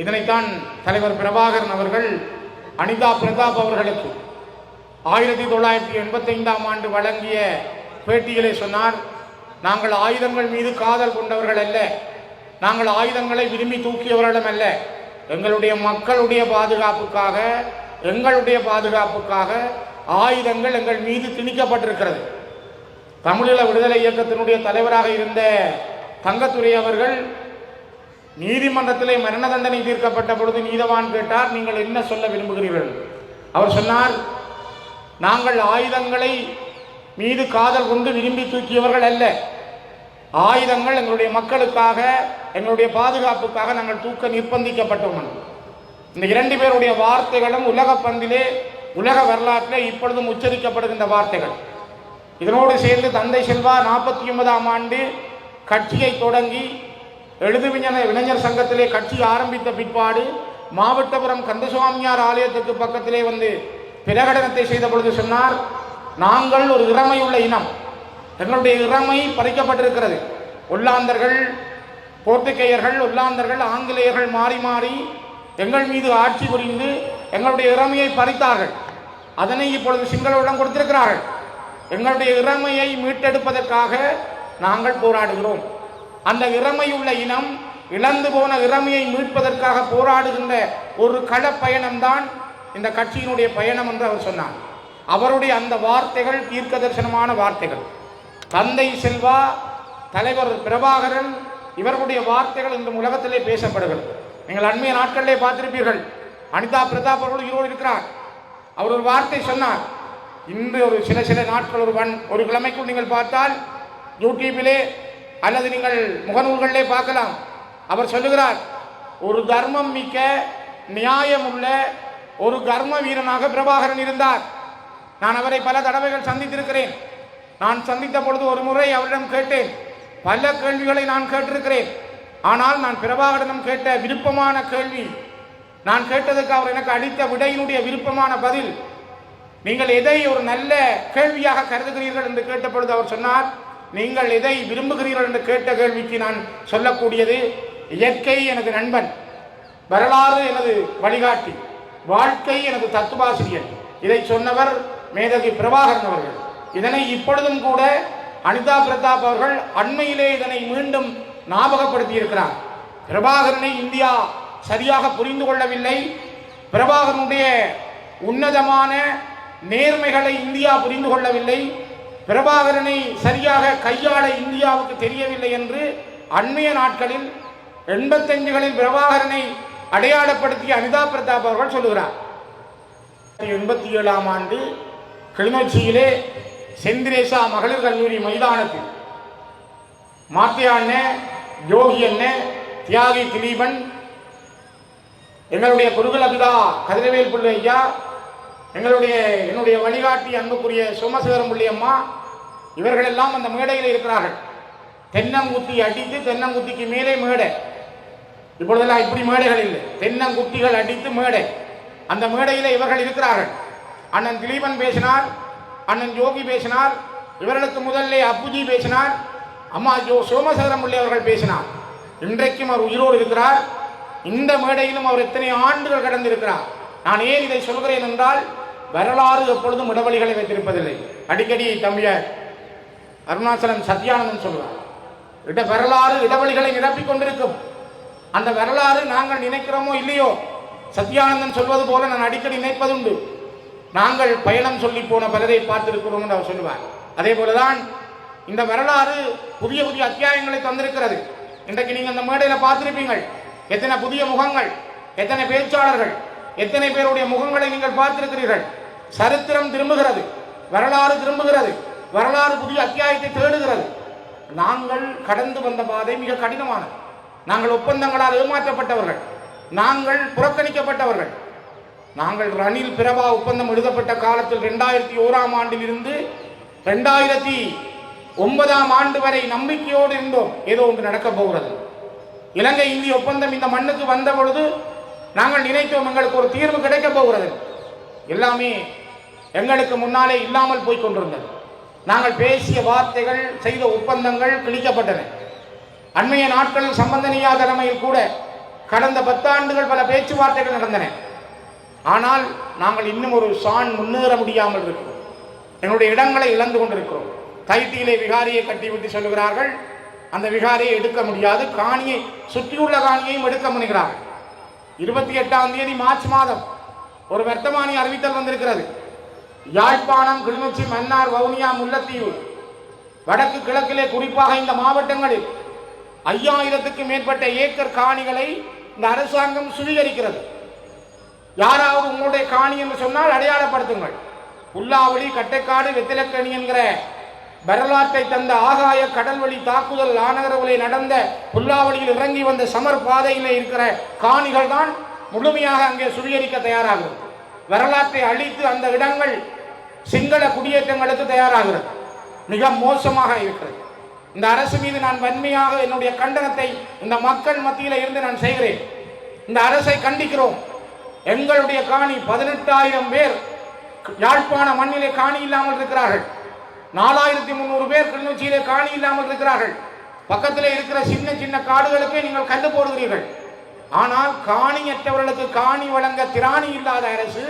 இதனைத்தான் தலைவர் பிரபாகரன் அவர்கள் அனிதா பிரதாப் அவர்களுக்கு ஆயிரத்தி தொள்ளாயிரத்தி எண்பத்தைந்தாம் ஆண்டு வழங்கிய பேட்டியிலே சொன்னார் நாங்கள் ஆயுதங்கள் மீது காதல் கொண்டவர்கள் அல்ல. நாங்கள் ஆயுதங்களை விரும்பி தூக்கியவர்களும் அல்ல. எங்களுடைய மக்களுடைய பாதுகாப்புக்காக எங்களுடைய பாதுகாப்புக்காக ஆயுதங்கள் எங்கள் மீது திணிக்கப்பட்டிருக்கிறது. தமிழீழ விடுதலை இயக்கத்தினுடைய தலைவராக இருந்த தங்கத்துறை அவர்கள் நீதிமன்றத்திலே மரண தண்டனை தீர்க்கப்பட்ட பொழுது நீதவான் கேட்டார் நீங்கள் என்ன சொல்ல விரும்புகிறீர்கள்? அவர் சொன்னார் நாங்கள் ஆயுதங்களை மீது காதல் கொண்டு விரும்பி தூக்கியவர்கள் அல்ல. ஆயுதங்கள் எங்களுடைய மக்களுக்காக எங்களுடைய பாதுகாப்புக்காக நாங்கள் தூக்க நிர்பந்திக்கப்பட்டோம். இந்த இரண்டு பேருடைய வார்த்தைகளும் உலக பந்திலே உலக வரலாற்றிலே இப்பொழுதும் உச்சரிக்கப்படுகின்ற வார்த்தைகள். இதனோடு சேர்ந்து தந்தை செல்வா நாற்பத்தி ஒன்பதாம் ஆண்டு கட்சியை தொடங்கி எழுதுவிஞன இளைஞர் சங்கத்திலே கட்சி ஆரம்பித்த பிற்பாடு மாவட்டபுரம் கந்தசுவாமியார் ஆலயத்துக்கு பக்கத்திலே வந்து பிரகடனத்தை செய்த பொழுது சொன்னார் நாங்கள் ஒரு இறமையுள்ள இனம். எங்களுடைய இறமை பறிக்கப்பட்டிருக்கிறது. ஒல்லாந்தர்கள் போர்த்துகேயர்கள் ஒல்லாந்தர்கள் ஆங்கிலேயர்கள் மாறி மாறி எங்கள் மீது ஆட்சி புரிந்து எங்களுடைய இறமையை பறித்தார்கள். அதனை இப்பொழுது சிங்களவிடம் கொடுத்திருக்கிறார்கள். எங்களுடைய இறமையை மீட்டெடுப்பதற்காக நாங்கள் போராடுகிறோம். அந்த இறமையுள்ள இனம் இழந்து போன இறமையை மீட்பதற்காக போராடுகின்ற ஒரு களப்பயணம்தான் இந்த கட்சியினுடைய பயணம் என்று அவர் சொன்னார். அவருடைய அந்த வார்த்தைகள் தீர்க்க தரிசனமான வார்த்தைகள். தந்தை செல்வா தலைவர் பிரபாகரன் இவர்களுடைய வார்த்தைகள் இந்த உலகத்திலே பேசப்படுகிறது. நீங்கள் அண்மைய நாட்களிலே பார்த்திருப்பீர்கள் அனிதா பிரதாப் அவர்கள் ஈரோடு இருக்கிறார். அவர் ஒரு வார்த்தை சொன்னார். இன்று ஒரு சில சில நாட்கள் ஒரு வன் ஒரு கிழமைக்குள் நீங்கள் பார்த்தால் யூடியூபிலே அல்லது நீங்கள் முகநூல்களிலே பார்க்கலாம். அவர் சொல்லுகிறார் ஒரு தர்மம் மிக்க நியாயம் உள்ள ஒரு கர்ம வீரனாக பிரபாகரன் இருந்தார். நான் அவரை பல தடவைகள் சந்தித்திருக்கிறேன். நான் சந்தித்த பொழுது ஒரு முறை அவரிடம் கேட்டேன். பல கேள்விகளை நான் கேட்டிருக்கிறேன். ஆனால் நான் பிரபாகரனிடம் கேட்ட விருப்பமான கேள்வி நான் கேட்டதுக்கு அவர் எனக்கு அளித்த விடையினுடைய விருப்பமான பதில் நீங்கள் எதை ஒரு நல்ல கேள்வியாக கருதுகிறீர்கள்? என்று கேட்ட பொழுது அவர் சொன்னார் நீங்கள் எதை விரும்புகிறீர்கள் என்று கேட்ட கேள்விக்கு நான் சொல்லக்கூடியது இயற்கை எனது நண்பன் வரலாறு எனது வழிகாட்டி வாழ்க்கை எனது தத்துவாசிரியர் இதை சொன்னவர் மேதகி பிரபாகரன் அவர்கள். இதனை இப்பொழுதும் கூட அனிதா பிரதாப் அவர்கள் அண்மையிலே இதனை மீண்டும் ஞாபகப்படுத்தி இருக்கிறார் பிரபாகரனை இந்தியா சரியாக புரிந்து கொள்ளவில்லை. பிரபாகரனுடைய உன்னதமான நேர்மைகளை இந்தியா புரிந்து கொள்ளவில்லை. பிரபாகரனை சரியாக கையாள இந்தியாவுக்கு தெரியவில்லை என்று அண்மைய நாட்களில் எண்பத்தஞ்சுகளில் பிரபாகரனை அடையாளப்படுத்திய அனிதா பிரதாப் அவர்கள் சொல்லுகிறார். எண்பத்தி ஏழாம் ஆண்டு கிளிநொச்சியிலே செந்திரேசா மகளிர் கல்லூரி மைதானத்தில் மாத்தியா அண்ணன் யோகி அண்ணன் தியாகி திலீபன் எங்களுடைய குருகுல பிதா கதிரவேல் பிள்ளை எங்களுடைய என்னுடைய வழிகாட்டி அன்புக்குரிய சோமசேகரம் முள்ளியம்மா அம்மா இவர்களெல்லாம் அந்த மேடையில் இருக்கிறார்கள். தென்னங்குத்தி அடித்து தென்னங்குத்திக்கு மேலே மேடை. இப்பொழுதெல்லாம் இப்படி மேடைகள் இல்லை. தென்னங்குத்திகள் அடித்து மேடை. அந்த மேடையில் இவர்கள் இருக்கிறார்கள். அண்ணன் திலீபன் பேசினார் அண்ணன் ஜோகி பேசினார் இவர்களுக்கு முதல்ல அப்புஜி பேசினார் அம்மா ஜோ சோமசேகரம் பிள்ளை அவர்கள் பேசினார். இன்றைக்கும் அவர் உயிரோடு இருக்கிறார். இந்த மேடையிலும் அவர் எத்தனை ஆண்டுகள் கடந்திருக்கிறார். நான் ஏன் இதை சொல்கிறேன் என்றால் வரலாறு எப்பொழுதும் இடவழிகளை வைத்திருப்பதில்லை. அடிக்கடி தம்பிய அருணாச்சலம் சத்யானந்தன் சொல்வார் இட வரலாறு இடவழிகளை நிரப்பிக் கொண்டிருக்கும். அந்த வரலாறு நாங்கள் நினைக்கிறோமோ இல்லையோ? சத்யானந்தன் சொல்வது போல நான் அடிக்கடி நினைப்பதுண்டு. நாங்கள் பயணம் சொல்லி போன பலரை பார்த்திருக்கிறோம் என்று அவர் சொல்லுவார். அதே போலதான் இந்த வரலாறு புதிய புதிய அத்தியாயங்களை தந்திருக்கிறது. இன்றைக்கு நீங்க அந்த மேடையில் பார்த்திருப்பீங்கள். எத்தனை புதிய முகங்கள் எத்தனை பேச்சாளர்கள் எத்தனை பேருடைய முகங்களை நீங்கள் பார்த்திருக்கிறீர்கள். சரித்திரம் திரும்புகிறது. வரலாறு திரும்புகிறது. வரலாறு புதிய அத்தியாயத்தை தேடுகிறது. நாங்கள் கடந்து வந்த பாதை மிக கடினமானது. நாங்கள் ஒப்பந்தங்களால் ஏமாற்றப்பட்டவர்கள். நாங்கள் புறக்கணிக்கப்பட்டவர்கள். நாங்கள் ரணில் பிரபா ஒப்பந்தம் எழுதப்பட்ட காலத்தில் ரெண்டாயிரத்தி ஓராம் ஆண்டில் இருந்து ரெண்டாயிரத்தி ஒன்பதாம் ஆண்டு வரை நம்பிக்கையோடு இருந்தோம். ஏதோ ஒன்று நடக்கப் போகிறது. இலங்கை இந்திய ஒப்பந்தம் இந்த மண்ணுக்கு வந்த பொழுது நாங்கள் நினைத்தோம் எங்களுக்கு ஒரு தீர்வு கிடைக்கப் போகிறது. எல்லாமே எங்களுக்கு முன்னாலே இல்லாமல் போய் கொண்டிருந்தது. நாங்கள் பேசிய வார்த்தைகள் செய்த ஒப்பந்தங்கள் கிழிக்கப்பட்டன. அண்மைய நாட்களில் சம்பந்தனியா தலைமையில் கூட கடந்த பத்தாண்டுகள் பல பேச்சுவார்த்தைகள் நடந்தன. ஆனால் நாங்கள் இன்னும் ஒரு சான் முன்னேற முடியாமல் இருக்கிறோம். எங்களுடைய இடங்களை இழந்து கொண்டிருக்கிறோம். தைத்தியிலே விகாரியை கட்டிவிட்டு சொல்லுகிறார்கள். அந்த விகாரியை எடுக்க முடியாது. காணியை சுற்றியுள்ள காணியையும் எடுக்க முனைகிறார்கள். இருபத்தி எட்டாம் தேதி மார்ச் மாதம் ஒரு வர்த்தமானி அறிவித்தல் வந்திருக்கிறது. யாழ்ப்பாணம் கிளிநொச்சி மன்னார் வவுனியா முல்லைத்தீவு வடக்கு கிழக்கிலே குறிப்பாக இந்த மாவட்டங்களில் ஐயாயிரத்துக்கு மேற்பட்ட ஏக்கர் காணிகளை இந்த அரசாங்கம் சுவீகரிக்கிறது. யாராவது உங்களுடைய காணி என்று சொன்னால் அடையாளப்படுத்துங்கள். புல்லாவளி கட்டைக்காடு வெத்திலக்கணி என்கிற வரலாற்றை தந்த ஆகாய கடல்வழி தாக்குதல் ஆனகரவிலே நடந்த புல்லாவளியில் இறங்கி வந்த சமர் பாதையிலே இருக்கிற காணிகள் தான் முழுமையாக அங்கே சுவீகரிக்க தயாராகிறது. வரலாற்றை அழித்து அந்த இடங்கள் சிங்கள குடியேற்றங்களுக்கு தயாராகிறது. மிக மோசமாக இருக்கிறது. இந்த அரசு மீது நான் வன்மையாக என்னுடைய கண்டனத்தை இந்த மக்கள் மத்தியில் இருந்து நான் செய்கிறேன். இந்த அரசை கண்டிக்கிறோம். எங்களுடைய காணி பதினெட்டாயிரம் பேர் யாழ்ப்பாண மண்ணிலே காணி இல்லாமல் இருக்கிறார்கள். நாலாயிரத்தி முந்நூறு பேர் கிளிநொச்சியிலே காணி இல்லாமல் இருக்கிறார்கள். பக்கத்தில் இருக்கிற சின்ன சின்ன காடுகளுக்கே நீங்கள் கண்டு போடுகிறீர்கள். ஆனால் காணியற்றவர்களுக்கு காணி வழங்க திராணி இல்லாத அரசு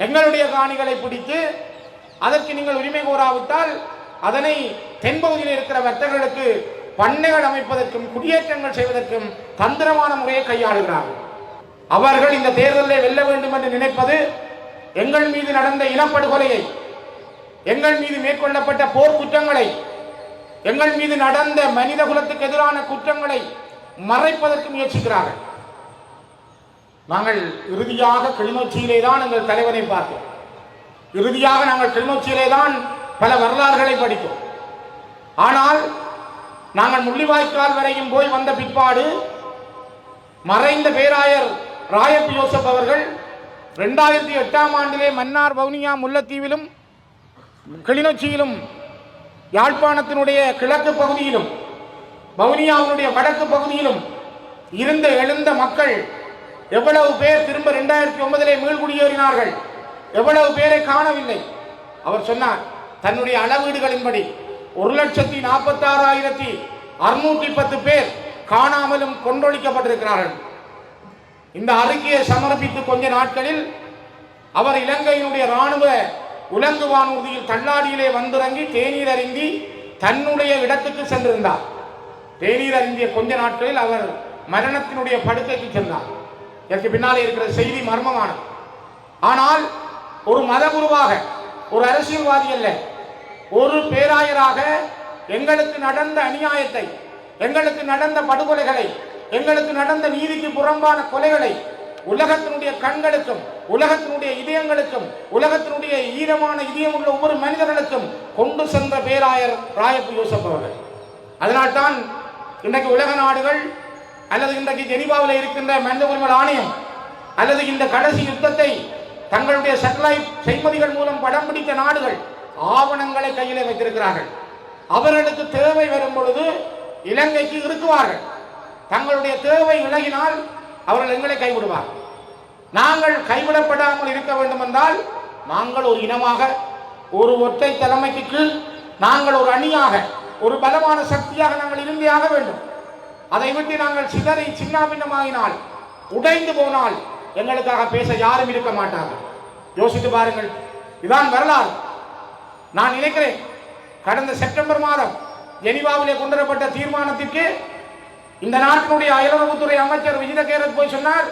எங்களுடைய காணிகளை பிடித்து அதற்கு நீங்கள் உரிமை கோராவிட்டால் அதனை தென்பகுதியில் இருக்கிற வர்த்தகர்களுக்கு பண்ணைகள் அமைப்பதற்கும் குடியேற்றங்கள் செய்வதற்கும் தந்திரமான முறையை கையாளுகிறார்கள். அவர்கள் இந்த தேர்தலில் வெல்ல வேண்டும் என்று நினைப்பது எங்கள் மீது நடந்த இனப்படுகொலையை எங்கள் மீது மேற்கொள்ளப்பட்ட போர் குற்றங்களை எங்கள் மீது நடந்த மனித குலத்துக்கு எதிரான குற்றங்களை மறைப்பதற்கு முயற்சிக்கிறார்கள். நாங்கள் இறுதியாக கிளிநொச்சியிலே தான் எங்கள் தலைவனை பார்த்தோம். இறுதியாக நாங்கள் கிளிநொச்சியிலே தான் பல வரலாறுகளை படித்தோம். ஆனால் நாங்கள் முள்ளிவாய்க்கால் வரையும் போய் வந்த பிற்பாடு மறைந்த பேராயர் ராயப் யோசப் அவர்கள் ரெண்டாயிரத்தி எட்டாம் ஆண்டிலே மன்னார் வவுனியா முல்லைத்தீவிலும் கிளிநொச்சியிலும் யாழ்ப்பாணத்தினுடைய கிழக்கு பகுதியிலும் வவுனியாவினுடைய வடக்கு பகுதியிலும் இருந்த எழுந்த மக்கள் எவ்வளவு பேர் திரும்ப ரெண்டாயிரத்தி ஒன்பதிலே மீள்குடியேறினார்கள்? எவ்வளவு பேரை காணவில்லை? அவர் சொன்னார் தன்னுடைய அளவீடுகளின்படி ஒரு லட்சத்தி நாற்பத்தாறாயிரத்தி அறுநூற்றி பத்து பேர் காணாமலும் கொன்றொழிக்கப்பட்டிருக்கிறார்கள். இந்த அறிக்கையை சமர்ப்பித்து கொஞ்ச நாட்களில் அவர் இலங்கையினுடைய ராணுவ உலங்கு வானூர்தியில் தள்ளாடியிலே வந்திறங்கி தேநீர் அறிந்தி தன்னுடைய இடத்துக்கு சென்றிருந்தார். தேநீர் அருந்திய கொஞ்ச நாட்களில் அவர் மரணத்தினுடைய படுக்கைக்கு சென்றார். இதற்கு பின்னாலே இருக்கிற செய்தி மர்மமானது. ஆனால் ஒரு மத குருவாக ஒரு அரசியல்வாதி அல்ல ஒரு பேராயராக எங்களுக்கு நடந்த அநியாயத்தை எங்களுக்கு நடந்த படுகொலைகளை எங்களுக்கு நடந்த நீதிக்கு புறம்பான கொலைகளை உலகத்தினுடைய கண்களுக்கும் உலகத்தினுடைய இதயங்களுக்கும் உலகத்தினுடைய ஈரமான இதயம் உள்ள ஒவ்வொரு மனிதர்களுக்கும் கொண்டு சென்ற பேராயர் ராயப்பு யூசப் அவர்கள். அதனால்தான் இன்றைக்கு உலக நாடுகள் அல்லது இன்றைக்கு ஜெனிவாவில் இருக்கின்ற மனித உரிமை ஆணையம் அல்லது இந்த கடைசி யுத்தத்தை தங்களுடைய சேட்டலைட் செய்மதிகள் மூலம் படம் பிடித்த நாடுகள் ஆவணங்களை கையிலே வைத்திருக்கிறார்கள். அவர்களுக்கு தேவை வரும் பொழுது இலங்கைக்கு இருக்குவார்கள். தங்களுடைய தேவை விலகினால் அவர்கள் எங்களை கைவிடுவார் நாங்கள் கைவிடப்படாமல் இருக்க வேண்டும் என்றால் நாங்கள் ஒரு இனமாக ஒரு ஒற்றை தலைமைக்கு கீழ் நாங்கள் ஒரு அணியாக ஒரு பலமான சக்தியாக நாங்கள் இருந்தே ஆக வேண்டும். அதை விட்டு நாங்கள் சிதறி சின்னாபின்னமாகினால் உடைந்து போனால் எங்களுக்காக பேச யாரும் இருக்க மாட்டார்கள். யோசித்து பாருங்கள் இதான் வரலாறு. நான் நினைக்கிறேன் கடந்த செப்டம்பர் மாதம் ஜெனிவாவிலே கொண்டுவரப்பட்ட தீர்மானத்திற்கு இந்த நாட்டினுடைய அயலுறவுத்துறை அமைச்சர் விஜிதகேரத் போய் சொன்னார்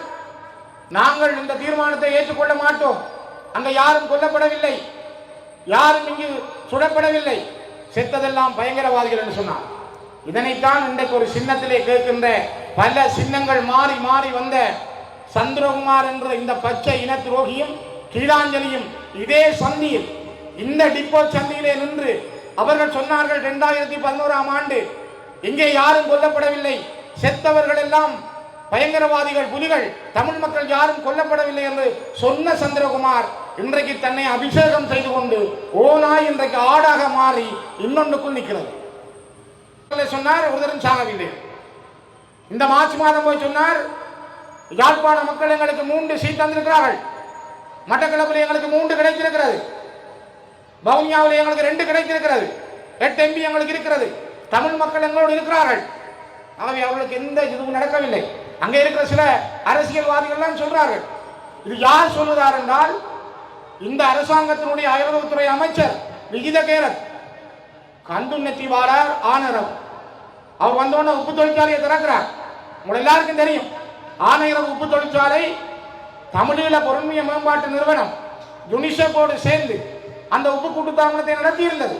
நாங்கள் இந்த தீர்மானத்தை ஏற்றுக்கொள்ள மாட்டோம். அங்கே யாரும் கொல்லப்படவில்லை. யாரும் இங்கு சுடப்படவில்லை. செத்ததெல்லாம் பயங்கரவாதிகள் என்று சொன்னார். இதனைத்தான் இன்றைக்கு ஒரு சின்னத்திலே கேட்கின்ற பல சின்னங்கள் மாறி மாறி வந்த சந்திரகுமார் என்ற இந்த பச்சை இன துரோகியும் கீழாஞ்சலியும் இதே சந்தியில் இந்த டிப்போ சந்தியிலே நின்று அவர்கள் சொன்னார்கள் இரண்டாயிரத்தி பதினோராம் ஆண்டு இங்கே யாரும் கொல்லப்படவில்லை. செத்தவர்கள் எல்லாம் பயங்கரவாதிகள் புலிகள் தமிழ் மக்கள் யாரும் கொல்லப்படவில்லை என்று சொன்ன சந்திரகுமார் இன்றைக்கு தன்னை அபிஷேகம் செய்து கொண்டு ஓனாய் இன்றைக்கு ஆடாக மாறி இன்னொன்றுக்குள் நிற்கிறது. சொன்னார் ஒருத்தரும் சாகவில்லை. இந்த மார்ச் மாதம் போய் சொன்னார் யாழ்ப்பாண மக்கள் எங்களுக்கு மூன்று சீட் தந்திருக்கிறார்கள். மட்டக்களப்பில் எங்களுக்கு மூன்று கிடைத்திருக்கிறது. வவுனியாவில் எங்களுக்கு ரெண்டு கிடைத்திருக்கிறது. எட்டு எம்பி எங்களுக்கு இருக்கிறது. தமிழ் மக்கள் எங்களோடு இருக்கிறார்கள். ஆகவே அவர்களுக்கு எந்த இதுவும் நடக்கவில்லை. அங்கே இருக்கிற சில அரசியல்வாதிகள்லாம் சொல்றார்கள். இது யார் சொல்லுகிறார் என்றால் இந்த அரசாங்கத்தினுடைய அயலுறவுத்துறை அமைச்சர் விகித கேரத் கண்டுன்னத்தி வாரார் ஆனரவு. அவர் வந்தோடனே உப்பு தொழிற்சாலையை திறக்கிறார். உங்களை எல்லாருக்கும் தெரியும் ஆனையரவு உப்பு தொழிற்சாலை தமிழீழ பொருண்மைய மேம்பாட்டு நிறுவனம் யுனிசெஃபோடு சேர்ந்து அந்த உப்பு கூட்டுத்தாமனத்தை நடத்தியிருந்தது.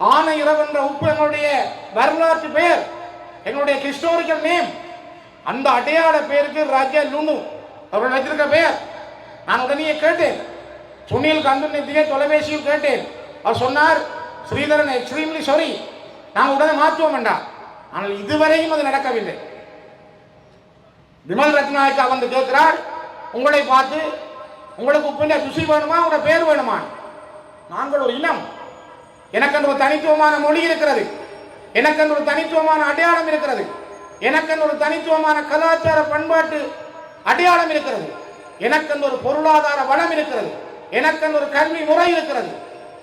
ஆனையரவு என்ற உப்பு எங்களுடைய வரலாற்று பெயர் எங்களுடைய ஹிஸ்டோரிக்கல் நேம் அந்த அடையாள பெயருக்கு ராஜா லுனு அவர்கள் வச்சிருக்க பெயர். நான் உடனே கேட்டேன் சுனில் கந்துநிதியை தொலைபேசியில் கேட்டேன். அவர் சொன்னார் ஸ்ரீதரன் எக்ஸ்ட்ரீம்லி சாரி நாங்கள் உடனே மாற்றுவோம் வேண்டாம் ஆனால் இதுவரையும் அது நடக்கவில்லை. விமல் ரத்நாயக்கா வந்து கேட்கிறார் உங்களை பார்த்து உங்களுக்கு பின்ன ருசி வேணுமா? உங்களோட பேர் வேணுமா? நாங்கள் ஒரு இனம். எனக்கு ஒரு தனித்துவமான மொழி இருக்கிறது. எனக்கு ஒரு தனித்துவமான அடையாளம் இருக்கிறது. எனக்கு ஒரு தனித்துவமான கலாச்சார பண்பாட்டு அடையாளம் இருக்கிறது. எனக்கு ஒரு பொருளாதார வளம் இருக்கிறது. எனக்கு ஒரு கல்வி முறை இருக்கிறது.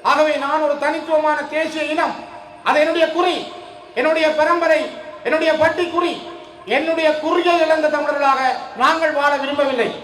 ஆகவே நான் ஒரு தனித்துவமான தேசிய இனம். அது என்னுடைய குறி என்னுடைய பரம்பரை என்னுடைய பட்டி குறி என்னுடைய குறியை இழந்த தமிழர்களாக நாங்கள் வாழ விரும்பவில்லை.